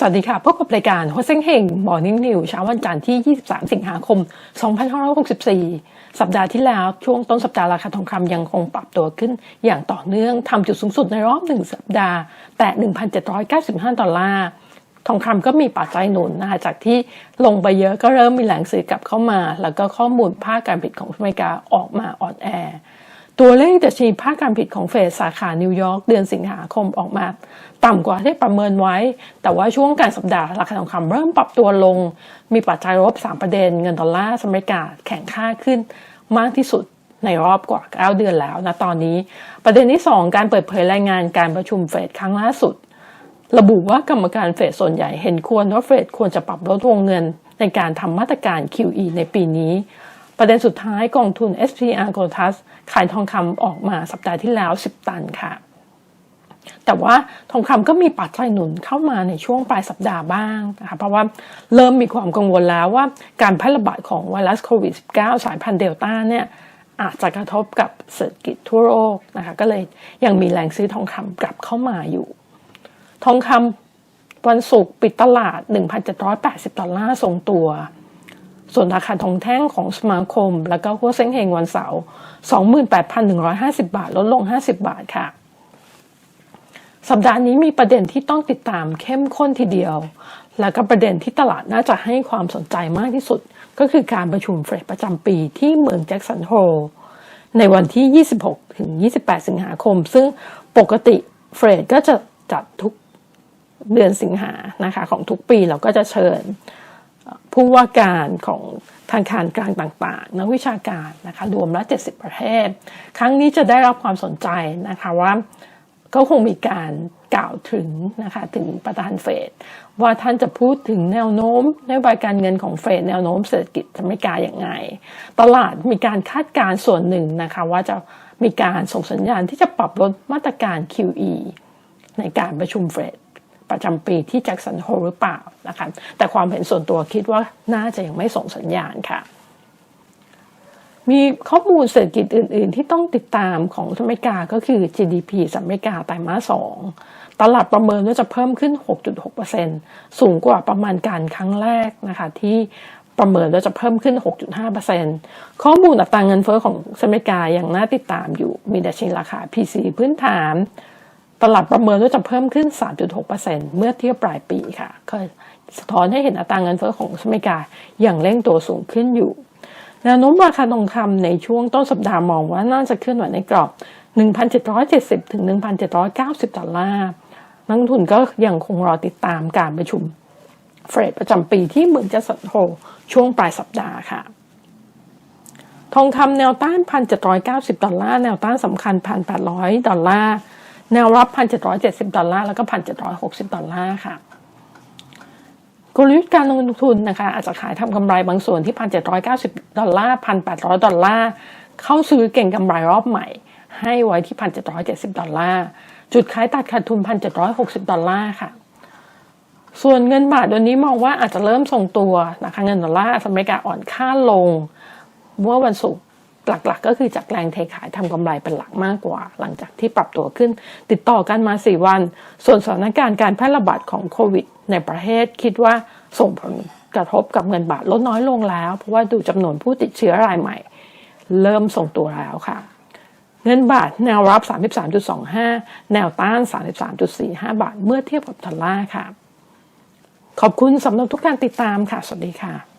สวัสดีค่ะ พบกับรายการโฮเซ็งเฮงมอร์นิ่งนิวเช้าวันจันทร์ที่ 23 สิงหาคม 2564 สัปดาห์ที่แล้ว ช่วงต้นสัปดาห์ราคาทองคำยังคงปรับตัวขึ้น อย่างต่อเนื่องทำจุดสูงสุดในรอบหนึ่งสัปดาห์ แต่ 1,795 ดอลลาร์ ทองคำก็มีปัจจัยหนุนนะคะจากที่ลงไปเยอะก็เริ่มมีแหล่งซื้อกลับเข้ามา แล้วก็ข้อมูลภาคการผลิตของอเมริกาออกมาอ่อนแอ ตัวเลขดัชนีภาคการผลิตของเฟดสาขานิวยอร์กเดือนสิงหาคมออกมา ต่ำกว่าที่ประเมินไว้ แต่ว่าช่วงกลารสัปดาห์ราคาทองคำเริ่มปรับตัวลง มีปัจจัยลบ 3 ประเด็น เงินดอลลาร์สหรัฐอเมริกาแข็งค่าขึ้นมากที่สุดในรอบกว่า 9 เดือนแล้วนะตอนนี้ ประเด็นที่ 2 การเปิดเผยรายงานการประชุมเฟดครั้งล่าสุด ระบุว่ากรรมการเฟดส่วนใหญ่เห็นควรว่าเฟดควรจะปรับลดวงเงินในการทำมาตรการ QE ในปีนี้ ประเด็นสุดท้ายกองทุน SPR g o l d u s ขายทองคำออกมาสัปดาห์ที่แล้ว 10 ตันค่ะ แต่ว่าทองคำก็มีปัจจัยหนุนเข้ามาในช่วงปลายสัปดาห์บ้างนะคะเพราะว่าเริ่มมีความกังวลแล้วว่าการแพร่ระบาดของไวรัสโควิด -19 สายพันธุ์เดลต้าเนี่ยอาจจะกระทบกับเศรษฐกิจทั่วโลกนะคะก็เลยยังมีแรงซื้อทองคำกลับเข้ามาอยู่ ทองคำวันศุกร์ปิดตลาด 1,780 ดอลลาร์ทรงตัว ส่วนราคาทองแท่งของสมาคม แล้วก็หัวเซ้งเฮงวันเสาร์28,150 บาท ลดลง 50 บาทค่ะ สัปดาห์นี้มีประเด็นที่ต้องติดตามเข้มข้นทีเดียว แล้วก็ประเด็นที่ตลาดน่าจะให้ความสนใจมากที่สุด ก็คือการประชุมเฟดประจำปีที่เมืองแจ็กสันโฮลในวันที่ 26 ถึง 28 สิงหาคม ซึ่งปกติเฟดก็จะจัดทุกเดือนสิงหานะคะของทุกปีเราก็จะเชิญ ผู้ว่าการของทางการกลางต่างๆ นักวิชาการนะคะรวมแล้ว 70 ประเทศ ครั้งนี้จะได้รับความสนใจนะคะว่าก็คงมีการกล่าวถึงนะคะถึงประธานเฟดว่าท่านจะพูดถึงแนวโน้มนโยบายการเงินของเฟดแนวโน้มเศรษฐกิจอเมริกาอย่างไง ตลาดมีการคาดการส่วนหนึ่งนะคะว่าจะมีการส่งสัญญาณที่จะปรับลดมาตรการ QE ในการประชุมเฟด ประจำปีที่แจ็คสันโฮหรือเปล่านะคะแต่ความเห็นส่วนตัวคิดว่าน่าจะยังไม่ส่งสัญญาณค่ะ มีข้อมูลเศรษฐกิจอื่น ๆ ที่ต้องติดตามของอเมริกาก็คือ GDP สหรัฐอเมริกาไตรมาสสองตลาดประเมินว่าจะเพิ่มขึ้น 6.6%สูงกว่าประมาณการครั้งแรกนะคะที่ประเมินว่าจะเพิ่มขึ้น 6.5%ข้อมูลอัตราเงินเฟ้อของอเมริกายังน่าติดตามอยู่ มีดัชนีราคา PC พื้นฐาน ตลาดประเมินว่าจะเพิ่มขึ้น 3.6%เมื่อเทียบปลายปีค่ะก็สะท้อนให้เห็นอัตราเงินเฟ้อของอเมริกาอย่างเร่งตัวสูงขึ้นอยู่แนวโน้มราคาทองคำในช่วงต้นสัปดาห์มองว่าน่าจะเคลื่อนไหวในกรอบ 1,770 ถึง 1,790 ดอลลาร์นักลงทุนก็ยังคงรอติดตามการประชุมเฟดประจำปีที่เมืองจัสสันโฮช่วงปลายสัปดาห์ค่ะ ทองคำแนวต้าน 1,790 ดอลลาร์ แนวต้านสำคัญ 1,800 ดอลลาร์ แนวรับ 1,770 ดอลลาร์ แล้วก็ 1,760 ดอลลาร์ค่ะกลยุทธ์การลงทุนนะคะ อาจจะขายทำกำไรบางส่วนที่ 1,790 ดอลลาร์ 1,800 ดอลลาร์ เข้าซื้อเก่งกำไรรอบใหม่ ให้ไว้ที่ 1,770 ดอลลาร์ จุดขายตัดขาดทุน 1,760 ดอลลาร์ค่ะ ส่วนเงินบาทตัวนี้มองว่าอาจจะเริ่มทรงตัวนะคะ เงินดอลลาร์อเมริกาอ่อนค่าลงเมื่อวันศุกร์ หลักๆ ก็คือจากแรงเทขายทำกำไรเป็นหลักมากกว่า หลังจากที่ปรับตัวขึ้น ติดต่อกันมา 4 วัน ส่วนสถานการณ์การแพร่ระบาดของโควิด ในประเทศคิดว่าส่งผลกระทบกับเงินบาทลดน้อยลงแล้ว เพราะว่าดูจำนวนผู้ติดเชื้อรายใหม่ เริ่มส่งตัวแล้วค่ะ เงินบาทแนวรับ 33.25 แนวต้าน 33.45 บาทเมื่อเทียบกับดอลลาร์ค่ะ ขอบคุณสำหรับทุกการติดตามค่ะ สวัสดีค่ะ